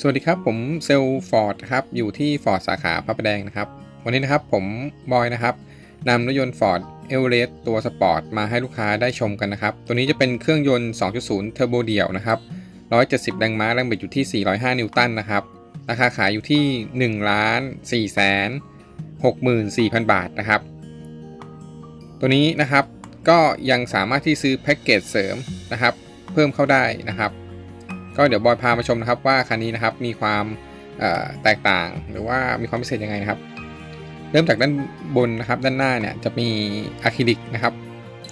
สวัสดีครับ ผมเซลฟอร์ดครับอยู่ที่ฟอร์ดสาขาพระประแดงนะครับ วันนี้นะครับผมบอยนะครับนำรถยนต์ฟอร์ดเอเวอเรสต์ตัวสปอร์ตมาให้ลูกค้าได้ชมกันนะครับ ตัวนี้จะเป็นเครื่องยนต์ 2.0 เทอร์โบเดี่ยวนะครับ170 แรงม้าแรงบิดอยู่ที่ 405 นิวตันนะครับ ราคาขายอยู่ที่ 1 ล้าน4แสน64,000 บาทนะครับ ตัวนี้นะครับก็ยังสามารถที่ซื้อแพ็กเกจเสริมนะครับ เพิ่มเข้าได้นะครับ ก็เดี๋ยวบอยพามาชมนะครับว่าคันนี้นะครับมีความแตกต่างหรือว่ามีความพิเศษยังไงนะครับ เริ่มจากด้านบนนะครับ ด้านหน้าเนี่ยจะมีอะคริลิกนะครับ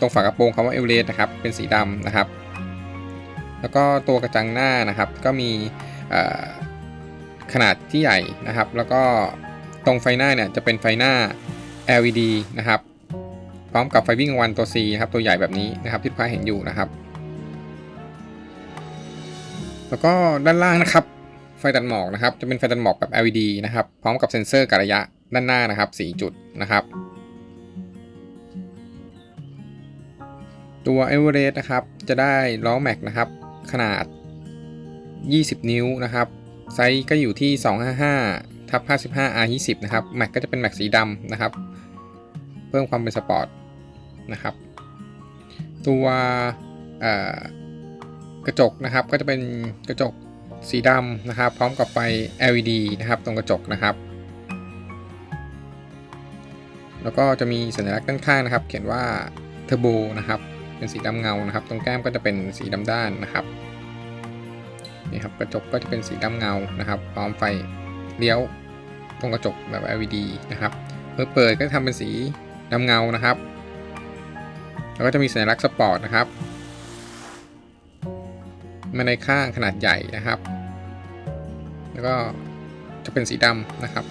ตรงฝากระโปรงคำว่าเอเวอเรสต์นะครับ เป็นสีดำนะครับ แล้วก็ตัวกระจังหน้านะครับ ก็มีขนาดที่ใหญ่นะครับ แล้วก็ตรงไฟหน้าเนี่ยจะเป็นไฟหน้า LED นะครับ พร้อมกับไฟวิ่งกลางวันตัว C นะครับตัวใหญ่แบบนี้นะครับที่ลูกค้าเห็นอยู่นะครับ แล้วก็ด้านล่างนะครับ ไฟตัดหมอกนะครับ จะเป็นไฟตัดหมอกแบบ LED นะครับ พร้อมกับเซ็นเซอร์กะระยะด้านหน้านะครับ4จุดนะครับ ตัว e v e r e s t นะครับ จะได้ล้อแม็กนะครับ ขนาด 20 นิ้วนะครับ ไซส์ก็อยู่ที่ 255ทับ55 R20 นะครับ แม็กก็จะเป็นแม็กสีดำนะครับ เพิ่มความเป็นสปอร์ตนะครับ ตัวเอ่อ กระจกนะครับก็จะเป็นกระจกสีดำนะครับ พร้อมกับไฟ LED นะครับ ตรงกระจกนะครับ แล้วก็จะมีสัญลักษณ์ด้านข้างนะครับ เขียนว่าเทอร์โบนะครับ เป็นสีดำเงานะครับ ตรงแก้มก็จะเป็นสีดำด้านนะครับนี่ครับกระจกก็จะเป็นสีดำเงานะครับ พร้อมไฟเลี้ยวตรงกระจกแบบ LED นะครับเมื่อเปิดก็จะทำเป็นสีดำเงานะครับ แล้วก็จะมีสัญลักษณ์สปอร์ตนะครับ มาในข้างขนาดใหญ่นะครับ แล้วก็จะเป็นสีดำนะครับ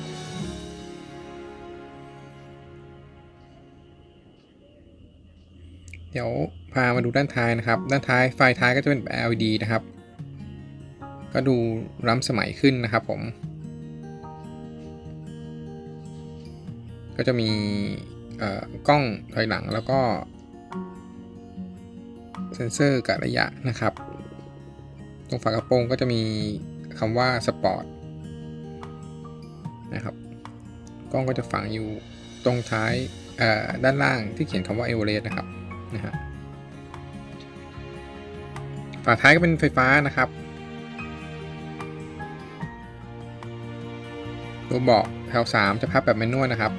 เดี๋ยวพามาดูด้านท้ายนะครับ ด้านท้ายไฟท้ายก็จะเป็น LED นะครับ ก็ดูล้ำสมัยขึ้นนะครับผม ก็จะมีกล้องถอยหลังแล้วก็เซ็นเซอร์กะระยะนะครับ ตรงฝากระโปรงก็จะมีคำว่าสปอร์ตนะครับ กล้องก็จะฝังอยู่ตรงท้ายด้านล่างที่เขียนคำว่าเอเวอเรสต์นะครับนะฮะฝาท้ายก็เป็นไฟฟ้านะครับตัวเบาะแถว3จะพับแบบแมนนวลนะครับ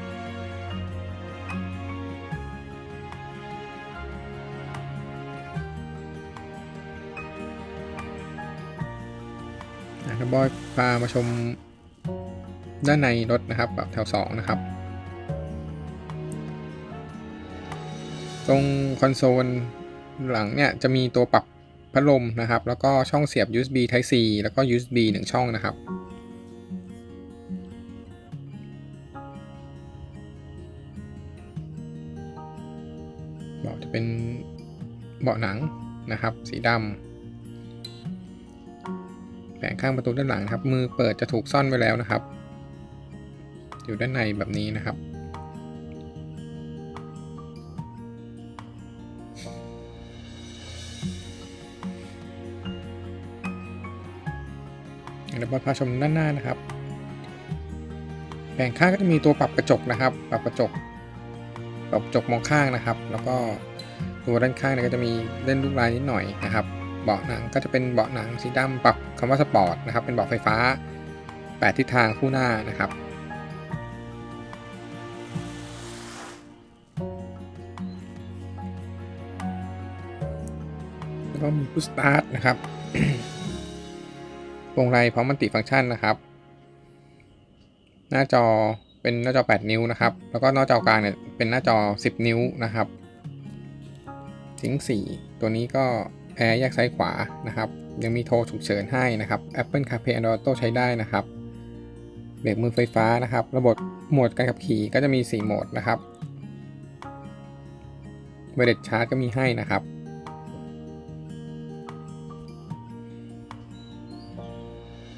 นะครับบอยพามาชมด้านในรถนะครับแบบแถว2นะครับ ตรงคอนโซลหลังเนี่ยจะมีตัวปรับพัดลมนะครับ แล้วก็ช่องเสียบ USB Type C แล้วก็ USB 1 ช่องนะครับ เบาะจะเป็นเบาะหนังนะครับ สีดำ แผงข้างประตูด้านหลังครับ มือเปิดจะถูกซ่อนไว้แล้วนะครับ อยู่ด้านในแบบนี้นะครับเดี๋ยวพาชมด้านหน้านะครับแผงข้างก็จะมีตัวปรับกระจกนะครับ ปรับกระจก ปรับกระจกมองข้างนะครับ แล้วก็ตัวด้านข้างเนี่ยก็จะมีเล่นลูกลายนิดหน่อยนะครับ เบาะหนังก็จะเป็นเบาะหนังสีดำปรับคำว่าสปอร์ตนะครับ เป็นเบาะไฟฟ้า 8 ทิศทางคู่หน้านะครับ แล้วก็มีพุชสตาร์ทนะครับวงไรพร้อมมันติฟังก์ชันนะครับ หน้าจอเป็นหน้าจอ 8 นิ้วนะครับ แล้วก็หน้าจอกลางเนี่ยเป็นหน้าจอ 10 นิ้วนะครับสิงสี่ตัวนี้ก็ แอร์แยกซ้ายขวานะครับ ยังมีโทรฉุกเฉินให้นะครับ Apple CarPlay Android Auto ใช้ได้นะครับเบรกมือไฟฟ้านะครับ ระบบโหมดการขับขี่ก็จะมี 4 โหมดนะครับเวเดชาร์จก็มีให้นะครับ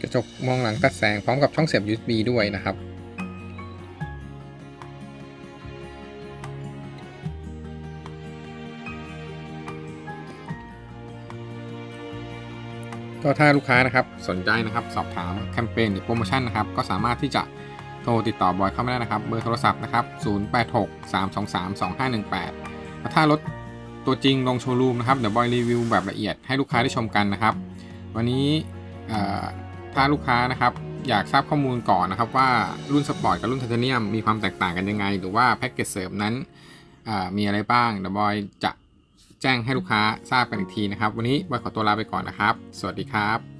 กระจกมองหลังตัดแสงพร้อมกับช่องเสียบ USB ด้วยนะครับ ก็ถ้าลูกค้านะครับสนใจนะครับสอบถามแคมเปญหรือโปรโมชั่นนะครับก็สามารถที่จะโทรติดต่อบอยเข้ามาได้นะครับ เบอร์โทรศัพท์นะครับ 0863232518แล้วถ้ารถตัวจริงลงโชว์รูมนะครับเดี๋ยวบอยรีวิวแบบละเอียดให้ลูกค้าได้ชมกันนะครับ วันนี้ถ้าลูกค้านะครับอยากทราบข้อมูลก่อนนะครับว่ารุ่นสปอร์ตกับรุ่นไทเทเนียมมีความแตกต่างกันยังไง หรือว่าแพ็กเกจเสริมนั้นมีอะไรบ้างเดี๋ยวบอยจะ แจ้งให้ลูกค้าทราบกันอีกทีนะครับ วันนี้บอยขอตัวลาไปก่อนนะครับ สวัสดีครับ